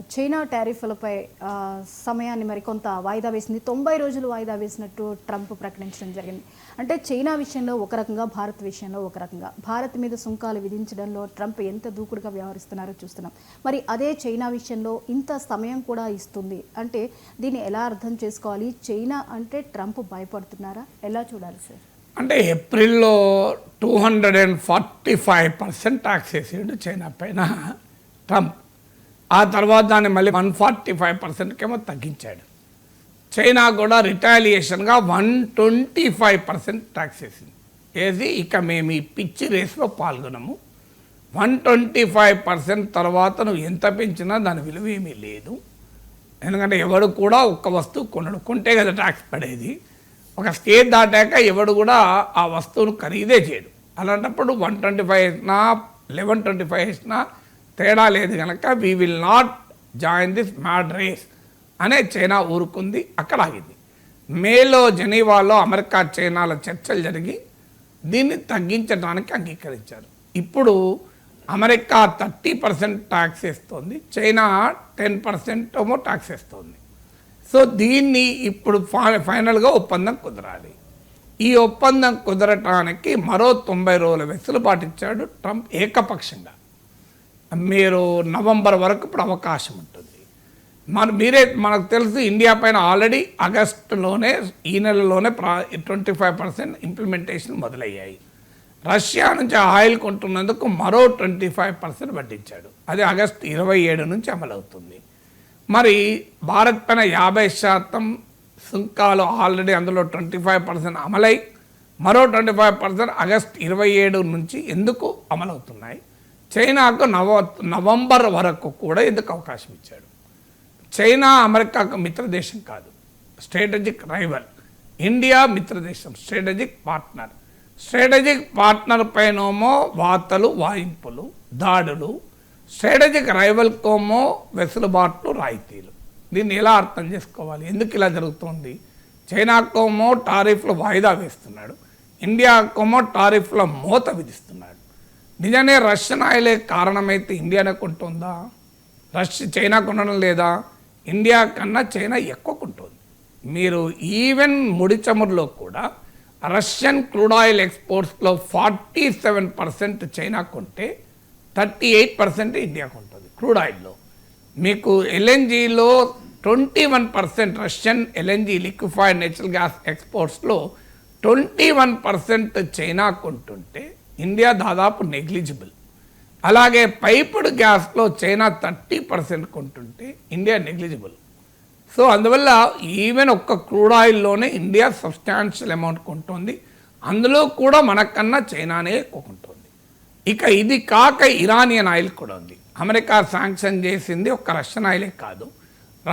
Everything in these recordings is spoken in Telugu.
చైనా టారిఫ్లపై సమయాన్ని మరి కొంత వాయిదా వేసింది. తొంభై రోజులు వాయిదా వేసినట్టు ట్రంప్ ప్రకటించడం జరిగింది. అంటే చైనా విషయంలో ఒక రకంగా భారత్ విషయంలో ఒక రకంగా. భారత్ మీద సుంకాలు విధించడంలో ట్రంప్ ఎంత దూకుడుగా వ్యవహరిస్తున్నారో చూస్తున్నాం. మరి అదే చైనా విషయంలో ఇంత సమయం కూడా ఇస్తుంది. అంటే దీన్ని ఎలా అర్థం చేసుకోవాలి? చైనా అంటే ట్రంప్ భయపడుతున్నారా? ఎలా చూడాలి సార్? అంటే ఏప్రిల్లో two hundred and forty five percent tax వేసాడు చైనా పైన ట్రంప్. ఆ తర్వాత దాన్ని మళ్ళీ వన్ ఫార్టీ ఫైవ్ పర్సెంట్కేమో తగ్గించాడు. చైనా కూడా రిటాలియేషన్గా one twenty five percent tax వేసింది. వేసి ఇక మేము ఈ పిచ్చి రేస్లో పాల్గొనము. వన్ ట్వంటీ ఫైవ్ పర్సెంట్ తర్వాత నువ్వు ఎంత పెంచినా దాని విలువ ఏమీ లేదు. ఎందుకంటే ఎవడు కూడా ఒక్క వస్తువు కొనడు. కొంటే కదా ట్యాక్స్ పడేది. ఒక స్టేజ్ దాటాక ఎవడు కూడా ఆ వస్తువును ఖరీదే చేయడు. అలాంటప్పుడు వన్ ట్వంటీ ఫైవ్ వేసినా లెవెన్ ట్వంటీ ఫైవ్ వేసినా తేడా లేదు కనుక we will not join this mad race అనే చైనా ఊరుకుంది అక్కడ ఆగింది మేలో జెనీవాలో అమెరికా చైనాల చర్చలు జరిగి దీన్ని తగ్గించడానికి అంగీకరించారు. ఇప్పుడు అమెరికా థర్టీ పర్సెంట్ ట్యాక్స్ వేస్తుంది చైనా టెన్ పర్సెంట్ ఏమో ట్యాక్స్ వేస్తుంది. సో దీన్ని ఇప్పుడు ఫైనల్గా ఒప్పందం కుదరాలి. ఈ ఒప్పందం కుదరటానికి మరో తొంభై రోజుల వెసులుబాటు ఇచ్చాడు ట్రంప్ ఏకపక్షంగా. మీరు నవంబర్ వరకు ఇప్పుడు అవకాశం ఉంటుంది. మన మీరే మనకు తెలుసు ఇండియా పైన ఆల్రెడీ ఆగస్టులోనే ఈ నెలలోనే ప్రా ట్వంటీ ఫైవ్ పర్సెంట్ ఇంప్లిమెంటేషన్ మొదలయ్యాయి. రష్యా నుంచి ఆయిల్ కొంటున్నందుకు మరో ట్వంటీ ఫైవ్ పర్సెంట్ వడ్డించాడు. అది ఆగస్టు ఇరవై ఏడు నుంచి అమలవుతుంది. మరి భారత్ పైన యాభై శాతం సుంకాలు ఆల్రెడీ అందులో ట్వంటీ ఫైవ్ పర్సెంట్ అమలై మరో ట్వంటీ ఫైవ్ పర్సెంట్ ఆగస్ట్ ఇరవై ఏడు నుంచి ఎందుకు అమలవుతున్నాయి? చైనాకు నవ నవంబర్ వరకు కూడా ఎందుకు అవకాశం ఇచ్చాడు? చైనా అమెరికాకు మిత్రదేశం కాదు. Strategic rival. India మిత్రదేశం. Strategic partner. Strategic partner పైనమో వార్తలు వాయింపులు దాడులు. స్ట్రాటజిక్ రైవల్కోమో వెసులుబాట్లు రాయితీలు. దీన్ని ఎలా అర్థం చేసుకోవాలి? ఎందుకు ఇలా జరుగుతుంది? చైనాకోమో టారిఫ్లు వాయిదా వేస్తున్నాడు. ఇండియాకోమో టారిఫ్ల మూత విధిస్తున్నాడు. నిజమే రష్యన్ ఆయిలే కారణమైతే ఇండియానే కొంటుందా? రష్యా చైనా కొనడం లేదా? ఇండియా కన్నా చైనా ఎక్కువ కొంటుంది. మీరు ఈవెన్ ముడి చమురులో కూడా రష్యన్ క్రూడ్ ఆయిల్ ఎక్స్పోర్ట్స్లో ఫార్టీ సెవెన్ పర్సెంట్ చైనా కొంటే థర్టీ ఎయిట్ పర్సెంట్ ఇండియా కొంటుంది క్రూడ్ ఆయిల్లో. మీకు ఎల్ఎన్జీలో twenty one percent Russian LNG liquefied natural gas ఎక్స్పోర్ట్స్లో twenty one percent China కొంటుంటే ఇండియా దాదాపు నెగ్లిజిబుల్ అలాగే పైపుడ్ గ్యాస్లో చైనా థర్టీ పర్సెంట్ కొంటుంటే ఇండియా నెగ్లిజిబుల్ సో అందువల్ల ఈవెన్ ఒక్క క్రూడ్ ఆయిల్లోనే ఇండియా సబ్స్టాన్షియల్ అమౌంట్ కొంటుంది. అందులో కూడా మనకన్నా చైనానే ఎక్కువ కొంటుంది. ఇక ఇది కాక ఇరానియన్ ఆయిల్ కూడా ఉంది. అమెరికా శాంక్షన్ చేసింది ఒక రష్యన్ ఆయిలే కాదు.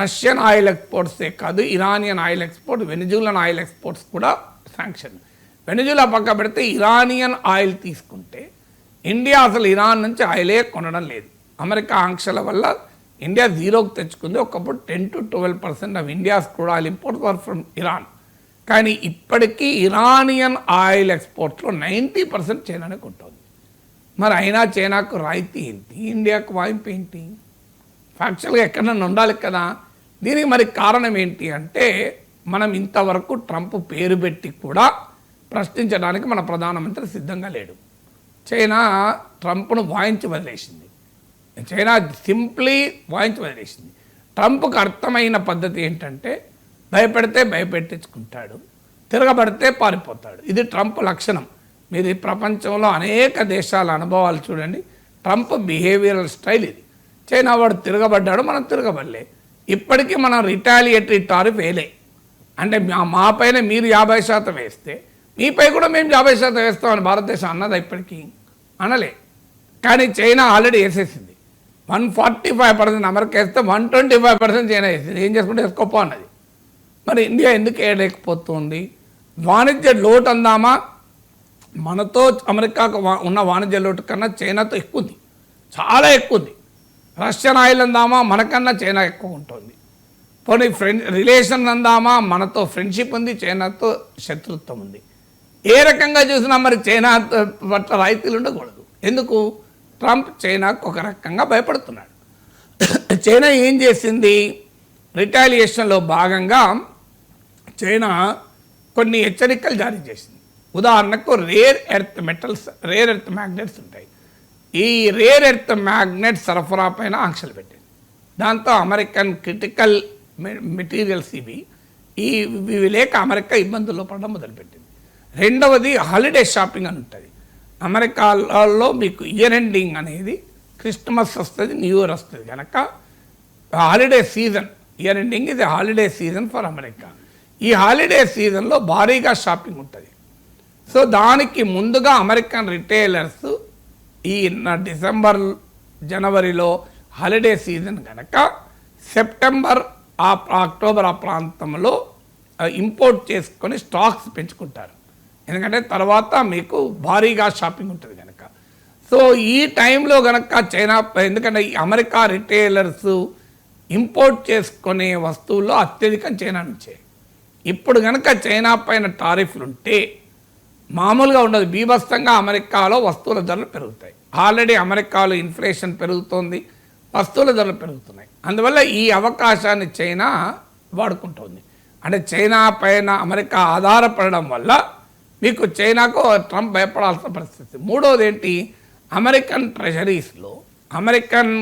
రష్యన్ ఆయిల్ ఎక్స్పోర్ట్సే కాదు Iranian oil export Venezuelan oil exports కూడా శాంక్షన్. వెనజులా పక్క పెడితే ఇరానియన్ ఆయిల్ తీసుకుంటే ఇండియా అసలు ఇరాన్ నుంచి ఆయిలే కొనడం లేదు. అమెరికా ఆంక్షల వల్ల ఇండియా జీరోకి తెచ్చుకుంది. ఒకప్పుడు ten to twelve percent of India's కూడా oil import were from Iran. కానీ ఇప్పటికీ ఇరానియన్ ఆయిల్ ఎక్స్పోర్ట్స్లో నైంటీ పర్సెంట్ చైనానే కొంటుంది మరి అయినా చైనాకు రాయితీ ఏంటి? ఇండియాకు వాయింపు ఏంటి? ఫ్యాక్చువల్గా ఎక్కడన్నా ఉండాలి కదా. దీనికి మరి కారణం ఏంటి అంటే మనం ఇంతవరకు ట్రంప్ పేరు పెట్టి కూడా ప్రశ్నించడానికి మన ప్రధానమంత్రి సిద్ధంగా లేడు. చైనా ట్రంప్ను వాయించి వదిలేసింది. చైనా సింప్లీ వాయించి వదిలేసింది. ట్రంప్కు అర్థమైన పద్ధతి ఏంటంటే భయపెడితే భయపెట్టించుకుంటాడు తిరగబడితే పారిపోతాడు. ఇది ట్రంప్ లక్షణం. మీరు ప్రపంచంలో అనేక దేశాల అనుభవాలు చూడండి. ట్రంప్ బిహేవియరల్ స్టైల్ ఇది. చైనా వాడు తిరగబడ్డాడు మనం తిరగబడలే. ఇప్పటికీ మనం రిటాలియేటరీ టారిఫ్ వేయలే. అంటే మా మా పైన మీరు యాభై శాతం వేస్తే మీపై కూడా మేము యాభై శాతం వేస్తామని భారతదేశం అన్నది ఇప్పటికీ? అనలే. కానీ చైనా ఆల్రెడీ వేసేసింది. One forty five percent America వేస్తే one twenty five percent China వేసింది. ఏం చేసుకుంటే వేసుకోపో అన్నది. మరి ఇండియా ఎందుకు వేయలేకపోతుంది? వాణిజ్య లోటు అందామా? మనతో అమెరికాకు వా- ఉన్న వాణిజ్య లోటు కన్నా చైనాతో ఎక్కువ ఉంది. చాలా ఎక్కువ ఉంది. రష్యన్ ఆయిల్ అందామా? మనకన్నా చైనా ఎక్కువ ఉంటుంది. పోనీ ఫ్రెండ్ రిలేషన్ అందామా? మనతో ఫ్రెండ్షిప్ ఉంది చైనాతో శత్రుత్వం ఉంది. ఏ రకంగా చూసినా మరి చైనా పట్ల రాయితీలు ఉండకూడదు. ఎందుకు? ట్రంప్ చైనాకు ఒక రకంగా భయపడుతున్నాడు. చైనా ఏం చేసింది? రిటాలియేషన్లో భాగంగా చైనా కొన్ని హెచ్చరికలు జారీ చేసింది. ఉదాహరణకు rare earth metals rare earth magnets ఉంటాయి. ఈ రేర్ ఎర్త్ మ్యాగ్నెట్ సరఫరా పైన ఆంక్షలు పెట్టింది. దాంతో అమెరికన్ క్రిటికల్ మెటీరియల్స్ ఇవి ఈ ఇవి లేక అమెరికా ఇబ్బందుల్లో పడడం మొదలుపెట్టింది. రెండవది హాలిడే షాపింగ్ అని ఉంటుంది. అమెరికాలో మీకు ఇయర్ ఎండింగ్ అనేది క్రిస్మస్ వస్తుంది న్యూ ఇయర్ వస్తుంది. కనుక హాలిడే సీజన్ ఇయర్ ఎండింగ్ ఇది హాలిడే సీజన్ ఫర్ అమెరికా ఈ హాలిడే సీజన్లో భారీగా షాపింగ్ ఉంటుంది. సో దానికి ముందుగా అమెరికన్ రిటైలర్స్ ఈ డిసెంబర్ జనవరిలో హాలిడే సీజన్ కనుక సెప్టెంబర్ ఆ అక్టోబర్ ఆ ప్రాంతంలో ఇంపోర్ట్ చేసుకొని స్టాక్స్ పెంచుకుంటారు. ఎందుకంటే తర్వాత మీకు భారీగా షాపింగ్ ఉంటుంది కనుక సో ఈ టైంలో కనుక చైనా ఎందుకంటే ఈ అమెరికా రిటైలర్స్ ఇంపోర్ట్ చేసుకునే వస్తువుల్లో అత్యధికం చైనా నుంచే. ఇప్పుడు కనుక చైనా పైన టారిఫ్లు ఉంటే మామూలుగా ఉండదు. బీభత్సంగా అమెరికాలో వస్తువుల ధరలు పెరుగుతాయి. ఆల్రెడీ అమెరికాలో ఇన్ఫ్లేషన్ పెరుగుతోంది వస్తువుల ధరలు పెరుగుతున్నాయి. అందువల్ల ఈ అవకాశాన్ని చైనా వాడుకుంటోంది. అంటే చైనా పైన అమెరికా ఆధారపడడం వల్ల మీకు చైనాకు ట్రంప్ భయపడాల్సిన పరిస్థితి. మూడోది ఏంటి అమెరికన్ ట్రెజరీస్లో అమెరికన్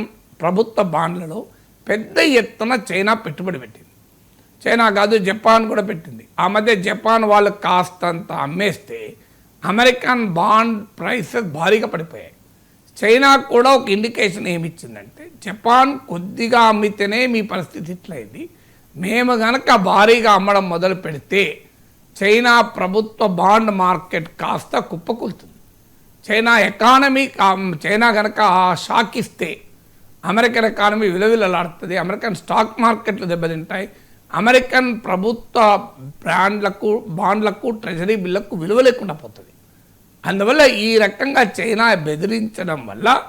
ప్రభుత్వ బాండ్లలో పెద్ద ఎత్తున చైనా పెట్టుబడి పెట్టింది. చైనా కాదు జపాన్ కూడా పెట్టింది. ఆ మధ్య జపాన్ వాళ్ళు కాస్తంత అమ్మేస్తే అమెరికన్ బాండ్ ప్రైసెస్ భారీగా పడిపోయాయి. చైనా కూడా ఒక ఇండికేషన్ ఏమి ఇచ్చిందంటే జపాన్ కొద్దిగా అమ్మితేనే మీ పరిస్థితి ఇట్లయింది. మేము గనక భారీగా అమ్మడం మొదలు పెడితే చైనా ప్రభుత్వ బాండ్ మార్కెట్ కాస్త కుప్పకూలుతుంది. చైనా ఎకానమీ కా- చైనా కనుక ఆ షాక్ ఇస్తే అమెరికన్ ఎకానమీ విలువలాడుతుంది అమెరికన్ స్టాక్ మార్కెట్లు దెబ్బతింటాయి అమెరికన్ ప్రభుత్వ బ్రాండ్లకు బాండ్లకు ట్రెజరీ బిల్లకు విలువ లేకుండా పోతుంది. అందువల్ల ఈ రకంగా చైనా బెదిరించడం వల్ల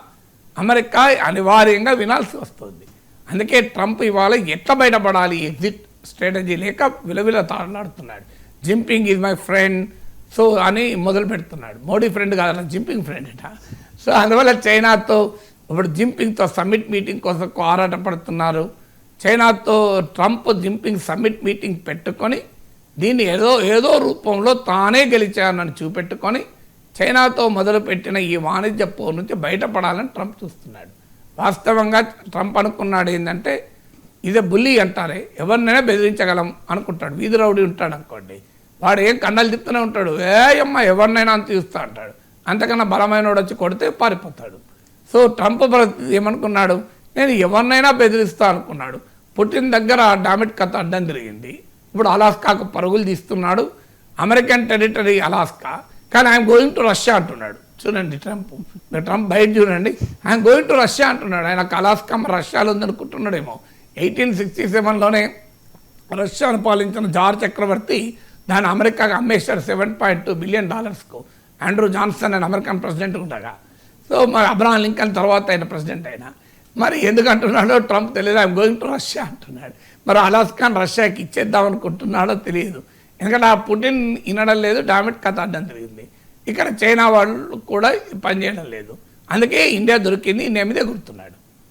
అమెరికా అనివార్యంగా వినాల్సి వస్తుంది. అందుకే ట్రంప్ ఇవాళ ఎట్లా బయటపడాలి ఎగ్జిట్ స్ట్రాటజీ లేక విలవిల తాడలాడుతున్నాడు Jinping is my friend. So అని మొదలు పెడుతున్నాడు. మోడీ ఫ్రెండ్ కాదన్న జింపింగ్ ఫ్రెండ్ అట. సో అందువల్ల చైనాతో ఇప్పుడు జింపింగ్తో సమ్మిట్ మీటింగ్ కోసం ఆరాట పడుతున్నారు. చైనాతో ట్రంప్ జింపింగ్ సమ్మిట్ మీటింగ్ పెట్టుకొని దీన్ని ఏదో ఏదో రూపంలో తానే గెలిచానని చూపెట్టుకొని చైనాతో మొదలుపెట్టిన ఈ వాణిజ్య పోరు నుంచి బయటపడాలని ట్రంప్ చూస్తున్నాడు. వాస్తవంగా ట్రంప్ అనుకున్నాడు ఏంటంటే ఇదే బుల్లి అంటారే ఎవరినైనా బెదిరించగలం అనుకుంటాడు. వీధి రౌడీ ఉంటాడు అనుకోండి. వాడు ఏం కండలు తిప్పుతూనే ఉంటాడు. ఏ అమ్మ ఎవరినైనా అంత చూస్తా అంటాడు. అంతకన్నా బలమైన వాడు వచ్చి కొడితే పారిపోతాడు. సో ట్రంప్ ఏమనుకున్నాడు? నేను ఎవరినైనా బెదిరిస్తా అనుకున్నాడు. పుట్టిన దగ్గర డామిట్ కథ అడ్డం తిరిగింది. ఇప్పుడు అలాస్కాకు పరుగులు తీస్తున్నాడు. American territory Alaska. కానీ ఆయన గోయింగ్ టు రష్యా అంటున్నాడు. చూడండి ట్రంప్. ట్రంప్ బయట చూడండి. ఆయన గోయింగ్ టు రష్యా అంటున్నాడు. ఆయన అలాస్కా రష్యాలో ఉందనుకుంటున్నాడేమో ఎయిటీన్ సిక్స్టీ సెవెన్లోనే రష్యాను పాలించిన జార్ చక్రవర్తి దాన్ని అమెరికాకు అమ్మేశారు సెవెన్ పాయింట్ టూ బిలియన్ డాలర్స్కు. ఆండ్రూ జాన్సన్ అని అమెరికన్ ప్రెసిడెంట్ ఉండగా సో మరి అబ్రహాం లింకన్ తర్వాత ఆయన ప్రెసిడెంట్ అయినా. మరి ఎందుకంటున్నాడో ట్రంప్ తెలియదు. ఐఎమ్ గోయింగ్ టు రష్యా అంటున్నాడు. మరి అలాస్కాన్ రష్యాకి ఇచ్చేద్దాం అనుకుంటున్నాడో తెలియదు. ఎందుకంటే ఆ పుటిన్ వినడం లేదు డామిట్ కథ అడ్డం తిరిగింది ఇక్కడ చైనా వాళ్ళు కూడా పనిచేయడం లేదు. అందుకే ఇండియా దొరికింది ఇండియా మీదే గుర్తున్నాడు.